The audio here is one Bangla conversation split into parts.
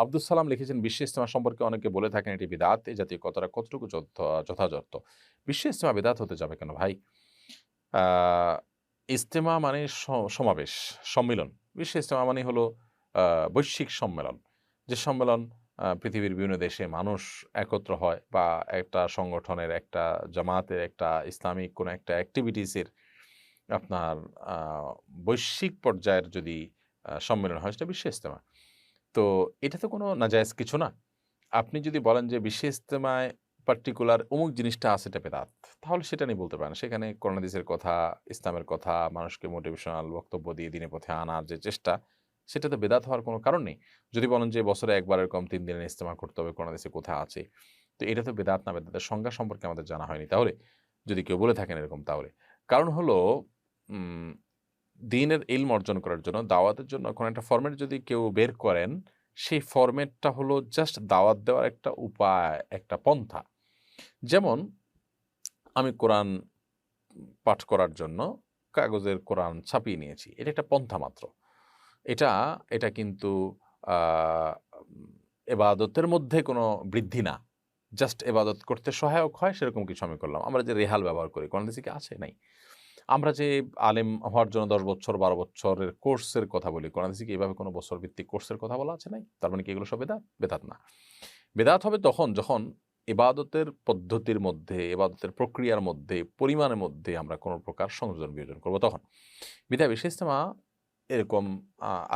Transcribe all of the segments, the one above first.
আব্দুল সালাম লিখেছেন, বিশ্ব ইস্তেমা সম্পর্কে অনেকে বলে থাকেন এটি বিদাত। এই জাতীয় কথাটা কতটুকু যথ- যথাযথ? বিশ্ব ইস্তেমা বিদাত হতে যাবে কেন ভাই? ইস্তেমা মানে সমাবেশ, সম্মিলন। বিশ্ব ইস্তেমা মানে হলো বৈশ্বিক সম্মেলন। যে সম্মেলন পৃথিবীর বিভিন্ন দেশে মানুষ একত্র হয় বা একটা সংগঠনের একটা জামাতের একটা ইসলামিক কোনো একটা অ্যাক্টিভিটিসের আপনার বৈশ্বিক পর্যায়ের যদি সম্মেলন হয়, সেটা বিশ্ব ইস্তেমা তো এটা তো কোনো নাজায়েজ কিছু না। আপনি যদি বলেন যে বিশ্ব ইস্তেমায় পার্টিকুলার অমুক জিনিসটা আছে এটা বেদাত, তাহলে সেটা নিয়ে বলতে পারেন। সেখানে করোনাদিসের কথা, ইসলামের কথা, মানুষকে মোটিভেশনাল বক্তব্য দিয়ে দিনে পথে আনার যে চেষ্টা সেটা তো বেদাত হওয়ার কোনো কারণ নেই। যদি বলেন যে বছরে একবারের কম তিন দিনের ইস্তেমা করতে হবে করোনাদিসে কোথায় আছে, তো এটা তো বেদাত না, বেদাতের সংজ্ঞা সম্পর্কে আমাদের জানা হয়নি। তাহলে যদি কেউ বলে থাকেন এরকম তাহলে। কারণ হলো দিনের ইলম অর্জন করার জন্য, দাওয়াতের জন্য কোনো একটা ফরম্যাট যদি কেউ বের করেন, সেই ফরম্যাটটা হলো জাস্ট দাওয়াত দেওয়ার একটা উপায়, একটা পন্থা। যেমন, আমি কোরআন পাঠ করার জন্য কাগজের কোরআন ছাপিয়ে নিয়েছি, এটা একটা পন্থা মাত্র। এটা এটা কিন্তু এবাদতের মধ্যে কোনো বৃদ্ধি না। জাস্ট এবাদত করতে সহায়ক হয়, সেরকম কিছু আমি করলাম। আমরা যে রেহাল ব্যবহার করি, কোরআন দিকে কি আছে? নাই। আমরা যে আলেম হওয়ার জন্য দশ বছর, বারো বছরের কোর্সের কথা বলি, কোরআন কি এভাবে কোনো বছর ভিত্তিক কোর্সের কথা বলা আছে নাই? তার মানে কি এগুলো সব বেদাত? বেদাত না। বেদাত হবে তখন যখন এবাদতের পদ্ধতির মধ্যে এবাদতের প্রক্রিয়ার মধ্যে, পরিমাণের মধ্যে আমরা কোনো প্রকার সংযোজন, বিয়োজন করব তখন। বিধায় বিশেষ ইস্তেমা এরকম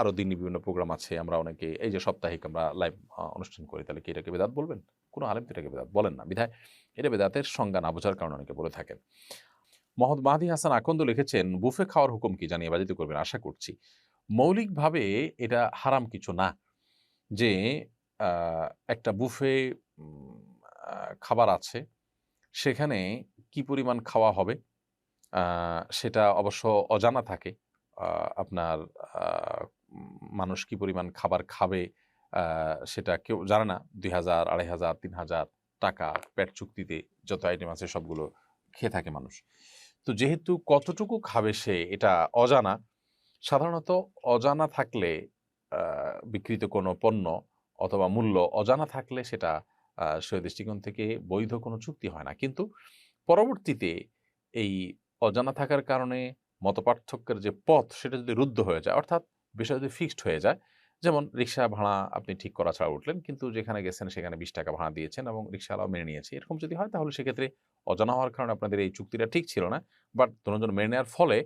আরও দিনই বিভিন্ন প্রোগ্রাম আছে, আমরা অনেকে, এই যে সাপ্তাহিক আমরা লাইভ অনুষ্ঠান করি, তাহলে কি এটাকে বেদাত বলবেন? কোনো আলেম তো এটাকে বেদাত বলেন না। বিধায় এটা বেদাতের সংজ্ঞা না বোঝার কারণে অনেকে বলে থাকেন। মোহাম্মদ মাহাদি হাসান আকন্দ লিখেছেন, বুফে খাওয়ার হুকুম কি? জানিয়ে বাজিত করবেন, আশা করছি। মৌলিকভাবে এটা হারাম কিছু না, যে একটা বুফে খাবার আছে, সেখানে কি পরিমাণ খাওয়া হবে সেটা অবশ্য অজানা থাকে আপনার মানুষ কি পরিমাণ খাবার খাবে সেটা কেউ জানে না, দুই হাজার, আড়াই হাজার, তিন হাজার টাকা, পেট চুক্তিতে যত আইটেম আছে সবগুলো খেয়ে থাকে মানুষ। তো যেহেতু কতটুকু খাবে সে এটা অজানা সাধারণত অজানা থাকলে আহ, বিক্রিত কোনো পণ্য অথবা মূল্য অজানা থাকলে সেটা সে দৃষ্টিকোণ থেকে বৈধ কোনো চুক্তি হয় না। কিন্তু পরবর্তীতে এই অজানা থাকার কারণে মতপার্থক্যের যে পথ সেটা যদি রুদ্ধ হয়ে যায় অর্থাৎ বিষয় যদি ফিক্সড হয়ে যায় যেমন রিক্সা ভাড়া আপনি ঠিক করা ছাড়া উঠলেন, কিন্তু যেখানে গেছেন সেখানে বিশ টাকা ভাড়া দিয়েছেন এবং রিক্সাওয়ালাও মেনে নিয়েছে। এরকম যদি হয় তাহলে সেক্ষেত্রে অজানা হওয়ার কারণে আপনাদের এই চুক্তিটা ঠিক ছিল না, বাট দুজন মেনে নেওয়ার ফলে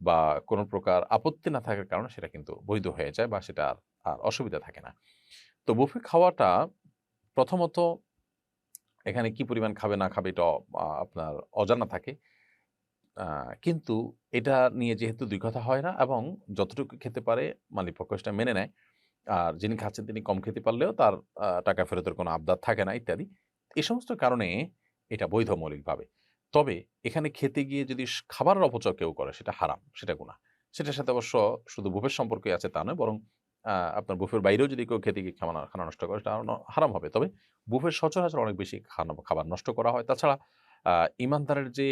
বা কোনো প্রকার আপত্তি না থাকার কারণে সেটা কিন্তু বৈধ হয়ে যায় বা সেটা আর আর অসুবিধা থাকে না। তো বুফে খাওয়াটা প্রথমত এখানে কি পরিমাণ খাবে না খাবে এটা আপনার অজানা থাকে। কিন্তু এটা নিয়ে যেহেতু দুই কথা হয় না এবং যতটুকু খেতে পারে মালিক পক্ষ সেটা মেনে নেয় আর যিনি খাচ্ছেন তিনি কম খেতে পারলেও তার টাকা ফেরতের কোনো আবদার থাকে না, ইত্যাদি। এ সমস্ত কারণে এটা বৈধ মৌলিকভাবে। তবে এখানে খেতে গিয়ে যদি খাবারের অপচয় কেউ করে, সেটা হারাম, সেটা গুণা সেটার সাথে অবশ্য শুধু বুফের সম্পর্কে আছে তা নয়, বরং আপনার বুফের বাইরেও যদি কেউ খেতে গিয়ে খানা খানা নষ্ট করে, সেটা হারাম হবে। তবে বুফের সচরাচর অনেক বেশি খাবার নষ্ট করা হয়। তাছাড়া ইমানদারের যে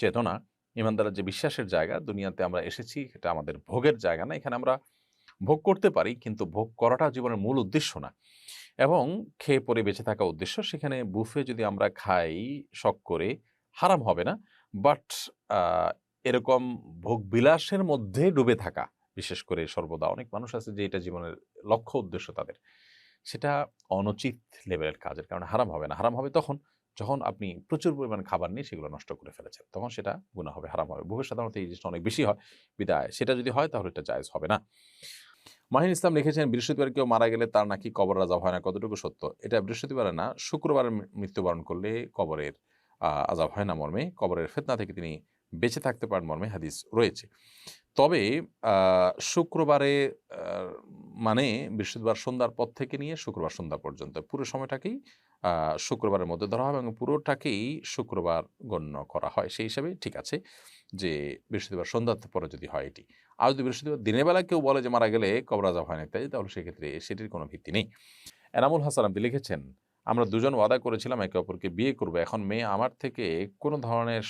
চেতনা, ইমানদারের যে বিশ্বাসের জায়গা, দুনিয়াতে আমরা এসেছি এটা আমাদের ভোগের জায়গা না। এখানে আমরা ভোগ করতে পারি, কিন্তু ভোগ করাটা জীবনের মূল উদ্দেশ্য না। এবং খেয়ে পরে বেঁচে থাকা উদ্দেশ্য, সেখানে বুফে যদি আমরা খাই শখ করে, হারাম হবে না। বাট এরকম ভোগ বিলাসের মধ্যে ডুবে থাকা, বিশেষ করে সর্বদা অনেক মানুষ আছে যে এটা জীবনের লক্ষ্য উদ্দেশ্য তাদের। সেটা অনুচিত লেভেলের কাজের কারণে হারাম হবে না। হারাম হবে তখন, যখন আপনি প্রচুর পরিমাণ খাবার নিয়ে সেগুলো নষ্ট করে ফেলেছেন। তখন সেটা গুণা হবে, হারাম হবে। বুফে সাধারণত এই জিনিসটা অনেক বেশি হয়, বিদায়। সেটা যদি হয় তাহলে এটা জায়েজ হবে না। মাহিন ইসলাম লিখেছেন, বৃহস্পতিবার কেউ মারা গেলে তার নাকি কবর আজাব হয় না, কতটুকু সত্য? এটা বৃহস্পতিবারে না, শুক্রবারে মৃত্যুবরণ করলে কবরের আজাব হয় না মর্মে, কবরের ফেতনা থেকে তিনি বেঁচে থাকতে পারেন মর্মে হাদিস রয়েছে। তবে শুক্রবারে মানে বৃহস্পতিবার সন্ধ্যার পর থেকে নিয়ে শুক্রবার সন্ধ্যা পর্যন্ত। পুরো সময়টাকেই শুক্রবারের মধ্যে ধরা হবে এবং পুরোটাকেই শুক্রবার গণ্য করা হয়। সেই হিসাবে ঠিক আছে যে বৃহস্পতিবার সন্ধ্যার পরে যদি হয় এটি। আর যদি বৃহস্পতিবার দিনের বেলা কেউ বলে যে মারা গেলে কবরাজা হয় না ইত্যাদি, তাহলে সেক্ষেত্রে সেটির কোনো ভিত্তি নেই। এনামুল হাসান আপনি লিখেছেন, আমরা দুজন ওয়াদা করেছিলাম একে অপরকে বিয়ে করব। এখন মেয়ে আমার থেকে কোনো ধরনের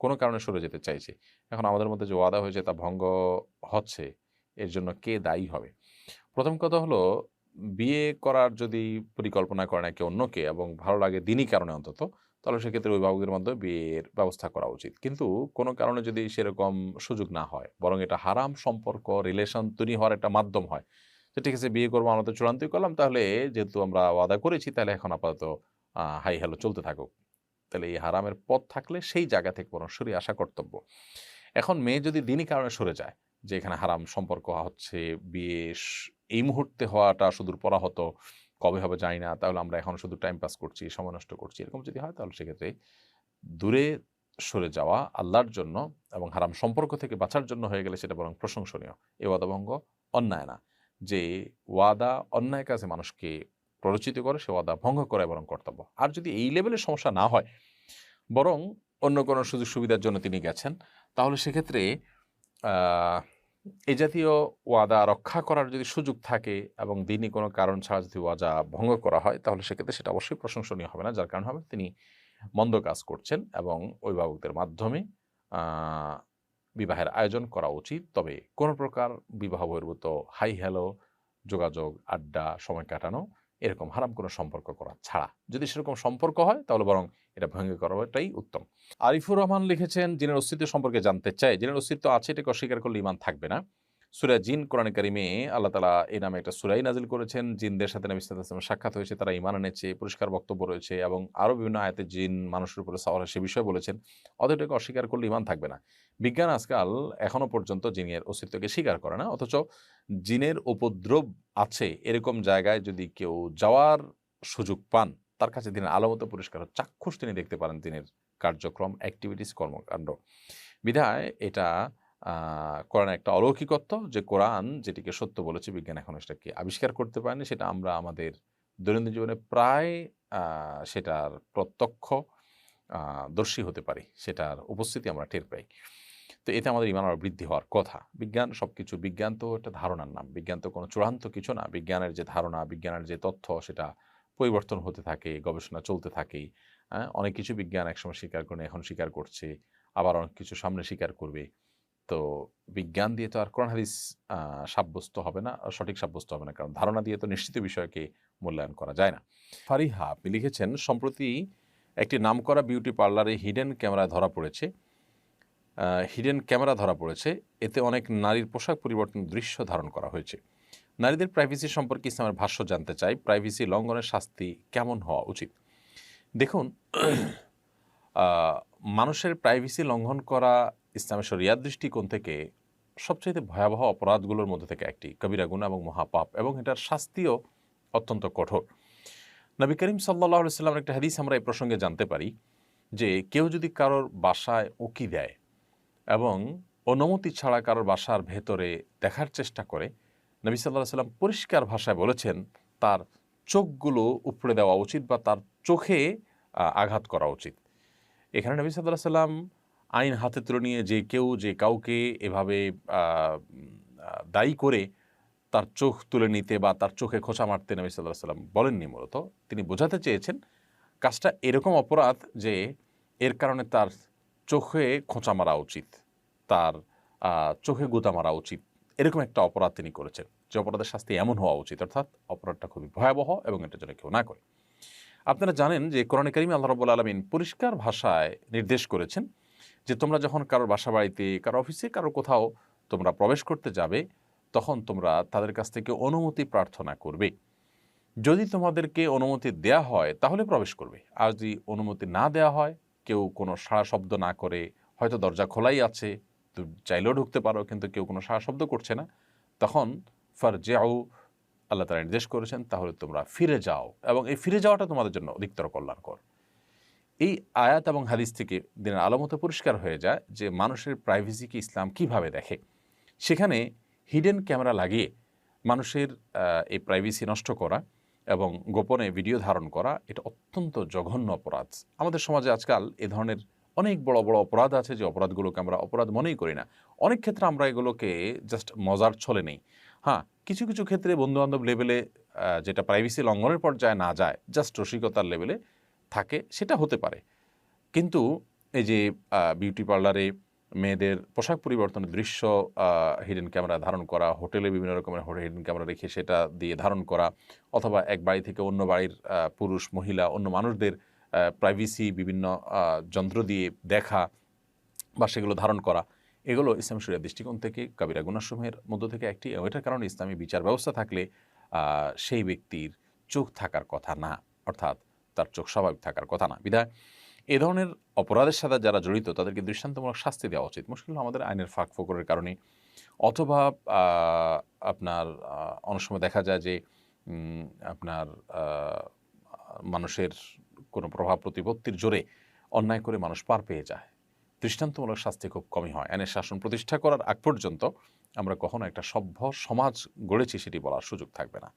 কোনো কারণে সরে যেতে চাইছে। এখন আমাদের মধ্যে যে ওয়াদা হয়েছে তা ভঙ্গ হচ্ছে। এর জন্য কে দায়ী হবে? প্রথম কথা হলো, বিয়ে করার যদি পরিকল্পনা করে নাকি অন্যকে এবং ভালো লাগে দিনই কারণে অন্তত, তাহলে সেক্ষেত্রে অভিভাবকদের মাধ্যমে বিয়ের ব্যবস্থা করা উচিত। কিন্তু কোনো কারণে যদি সেরকম সুযোগ না হয়, বরং এটা হারাম সম্পর্ক রিলেশন তৈরি হওয়ার একটা মাধ্যম হয়, যে ঠিক আছে, বিয়ে করব আমরা তো চূড়ান্তই করলাম, তাহলে যেহেতু আমরা ওয়াদা করেছি, তাহলে এখন আপাতত হাই হ্যালো চলতে থাকুক। তাহলে এই হারামের পথ থাকলে সেই জায়গা থেকে বরং সরে আসা কর্তব্য। এখন মেয়ে যদি দিনই কারণে সরে যায়, যে এখানে হারাম সম্পর্ক হচ্ছে, বিয়ে এই মুহূর্তে হওয়াটা সুদূর পরা হতো কবে হবে জানি না, তাহলে আমরা এখন শুধু টাইম পাস করছি, সময় নষ্ট করছি, এরকম যদি হয় তাহলে সেক্ষেত্রে দূরে সরে যাওয়া আল্লাহর জন্য এবং হারাম সম্পর্ক থেকে বাঁচার জন্য হয়ে গেলে সেটা বরং প্রশংসনীয়। এ ওয়াদাভঙ্গ অন্যায় না। যে ওয়াদা অন্যায় কাজে মানুষকে প্ররোচিত করে, সে ওয়াদা ভঙ্গ করে বরং কর্তব্য। আর যদি এই লেভেলের সমস্যা না হয়, বরং অন্য কোনো সুযোগ সুবিধার জন্য তিনি গেছেন, তাহলে সেক্ষেত্রে এই জাতীয় ওয়াদা রক্ষা করার যদি সুযোগ থাকে এবং দিনই কোনো কারণ ছাড়া যদি ওয়াদা ভঙ্গ করা হয়, তাহলে সেক্ষেত্রে সেটা অবশ্যই প্রশংসনীয় হবে না, যার কারণ হবে তিনি মন্দ কাজ করছেন এবং অভিভাবকদের মাধ্যমে বিবাহের আয়োজন করা উচিত। তবে কোনো প্রকার বিবাহ বহির্ভূত, হাই হ্যালো, যোগাযোগ, আড্ডা, সময় কাটানো এরকম হারাম কোনো সম্পর্ক করা ছাড়া। যদি সেরকম সম্পর্ক হয়, তাহলে বরং এটা ভেঙে করাটাই উত্তম। আরিফুর রহমান লিখেছেন, জিনের অস্তিত্ব সম্পর্কে জানতে চাই। জিনের অস্তিত্ব আছে, এটাকে অস্বীকার করলে ইমান থাকবে না। সুরা জিন, কোরআন কারিমে আল্লাহ তালা এই নামে একটা সুরাই নাজিল করেছেন। জিনদের সাথে নবী আলাইহি সাক্ষাৎ হয়েছে, তারা ইমান এনেছে, পরিষ্কার বক্তব্য রয়েছে এবং আরও বিভিন্ন আয়াতে জিন মানুষের উপরে সাওয়ার সে বিষয়ে বলেছেন। অতএব এটাকে অস্বীকার করলে ইমান থাকবে না। বিজ্ঞান আজকাল এখনও পর্যন্ত জিনের অস্তিত্বকে স্বীকার করে না, অথচ জিনের উপদ্রব আছে এরকম জায়গায় যদি কেউ যাওয়ার সুযোগ পান তার কাছে দিনের আলোমতো পরিষ্কার চাক্ষুষ তিনি দেখতে পারেন দিনের কার্যক্রম অ্যাক্টিভিটিস কর্মকাণ্ড। বিধায় এটা আহ, কোরআনের একটা অলৌকিকত্ব যে কোরআন যেটিকে সত্য বলেছে বিজ্ঞান এখন সেটাকে আবিষ্কার করতে পারেনি সেটা আমরা আমাদের দৈনন্দিন জীবনে প্রায় সেটার প্রত্যক্ষ দর্শী হতে পারি সেটার উপস্থিতি আমরা টের পাই। তো এতে আমাদের ইমান আরও বৃদ্ধি হওয়ার কথা। বিজ্ঞান সব কিছু বিজ্ঞান তো একটা ধারণার নাম। বিজ্ঞান তো কোনো চূড়ান্ত কিছু না। বিজ্ঞানের যে ধারণা, বিজ্ঞানের যে তথ্য, সেটা পরিবর্তন হতে থাকে, গবেষণা চলতে থাকে। অনেক কিছু বিজ্ঞান একসময় স্বীকার করে এখন স্বীকার করছে, আবার অনেক কিছু সামনে স্বীকার করবে। তো বিজ্ঞান দিয়ে তো আর কোরআন, হাদিস সাব্যস্ত হবে না সঠিক সাব্যস্ত হবে না, কারণ ধারণা দিয়ে তো নিশ্চিত বিষয়কে মূল্যায়ন করা যায় না। ফারিহা, আপনি লিখেছেন, সম্প্রতি একটি নামকরা বিউটি পার্লারে হিডেন ক্যামেরায় ধরা পড়েছে। হিডেন ক্যামেরা ধরা পড়েছে। এতে অনেক নারীর পোশাক পরিবর্তন দৃশ্য ধারণ করা হয়েছে। নারীদের প্রাইভেসি সম্পর্কে ইসলামের ভাষ্য জানতে চাই। প্রাইভেসি লঙ্ঘনের শাস্তি কেমন হওয়া উচিত? দেখুন মানুষের প্রাইভেসি লঙ্ঘন করা ইসলামের শরিয়ার দৃষ্টিকোণ থেকে সবচেয়ে ভয়াবহ অপরাধগুলোর মধ্যে থেকে একটি। কবিরা গুণ এবং মহাপাপ এবং এটার শাস্তিও অত্যন্ত কঠোর। নবী করিম সাল্লাহ সাল্লামের একটা হাদিস আমরা এই প্রসঙ্গে জানতে পারি যে কেউ যদি কারোর বাসায় উঁকি দেয় এবং অনুমতি ছাড়া কারোর বাসার ভেতরে দেখার চেষ্টা করে নবী সাল্লাহ সাল্লাম পরিষ্কার ভাষায় বলেছেন, তার চোখগুলো উপড়ে দেওয়া উচিত বা তার চোখে আঘাত করা উচিত। এখানে নবী সাল্লাহ সাল্লাম আইন হাতে তুলে নিয়ে যে কেউ, যে কাউকে এভাবে দায়ী করে তার চোখ তুলে নিতে বা তার চোখে খোঁচা মারতে নবী সাল্লাহ সাল্লাম বলেননি মূলত। তিনি বোঝাতে চেয়েছেন, কাজটা এরকম অপরাধ যে এর কারণে তার চোখে খোঁচা মারা উচিত। তার চোখে গুতা মারা উচিত। এরকম একটা অপরাধ তিনি করেছেন, যে অপরাধের শাস্তি এমন হওয়া উচিত, অর্থাৎ অপরাধটা খুবই ভয়াবহ এবং এটা যেন কেউ না করে। আপনারা জানেন যে কোরআন করিম আল্লাহ রবুল আলমিন পরিষ্কার ভাষায় নির্দেশ করেছেন যে তোমরা যখন কারোর বাসা বাড়িতে কারও অফিসে কারও কোথাও তোমরা প্রবেশ করতে যাবে, তখন তোমরা তাদের কাছ থেকে অনুমতি প্রার্থনা করবে। যদি তোমাদেরকে অনুমতি দেয়া হয়, তাহলে প্রবেশ করবে। আর যদি অনুমতি না দেয়া হয়, কেউ কোনো সাড়া শব্দ না করে, হয়তো দরজা খোলাই আছে চাইলেও ঢুকতে পারো, কিন্তু কেউ কোনো শব্দ করছে না। তখন ফার জিয়াউ আল্লাহ তারা নির্দেশ করেছেন, তাহলে তোমরা ফিরে যাও। এবং এই ফিরে যাওয়াটা তোমাদের জন্য অধিকতর কল্যাণকর। এই আয়াত এবং হাদিস থেকে দিনের আলমতে পরিষ্কার হয়ে যায় যে মানুষের প্রাইভেসিকে ইসলাম কীভাবে দেখে। সেখানে হিডেন ক্যামেরা লাগিয়ে মানুষের এই প্রাইভেসি নষ্ট করা এবং গোপনে ভিডিও ধারণ করা, এটা অত্যন্ত জঘন্য অপরাধ। আমাদের সমাজে আজকাল এ ধরনের অনেক বড় বড় অপরাধ আছে যে অপরাধগুলোকে আমরা অপরাধ মনেই করি না। অনেক ক্ষেত্রে আমরা এগুলোকে জাস্ট মজার ছলে নেই। হ্যাঁ কিছু কিছু ক্ষেত্রে বন্ধুবান্ধব লেভেলে যেটা প্রাইভেসি লঙ্ঘনের পর্যায়ে না যায় জাস্ট রসিকতার লেভেলে থাকে, সেটা হতে পারে। কিন্তু এই যে বিউটি পার্লারে মেয়েদের পোশাক পরিবর্তনের দৃশ্য হিডেন ক্যামেরা ধারণ করা হোটেলে বিভিন্ন রকমের হিডেন ক্যামেরা রেখে সেটা দিয়ে ধারণ করা, অথবা এক বাড়ি থেকে অন্য বাড়ির পুরুষ, মহিলা, অন্য মানুষদের প্রাইভেসি বিভিন্ন যন্ত্র দিয়ে দেখা বা সেগুলো ধারণ করা, এগুলো ইসলাম শরিয়া দৃষ্টিকোণ থেকে কাবিরা গুনাসমূহের মধ্য থেকে একটি এটার কারণে ইসলামী বিচার ব্যবস্থা থাকলে সেই ব্যক্তির চোখ থাকার কথা না, অর্থাৎ তার চোখ স্বাভাবিক থাকার কথা না। বিধায় এ ধরনের অপরাধের সাথে যারা জড়িত, তাদেরকে দৃষ্টান্তমূলক শাস্তি দেওয়া উচিত। মুশকিল আমাদের আইনের ফাঁক ফোকরের কারণে। অথবা আপনার অনেক সময় দেখা যায় যে আপনার মানুষের কোনো প্রভাব প্রতিপত্তির জোরে অন্যায় করে মানুষ পার পেয়ে যায়। দৃষ্টান্তমূলক শাস্তি খুব কমই হয়। আইনের শাসন প্রতিষ্ঠা করার আগ পর্যন্ত আমরা কখনো একটা সভ্য সমাজ গড়েছি সেটি বলার সুযোগ থাকবে না।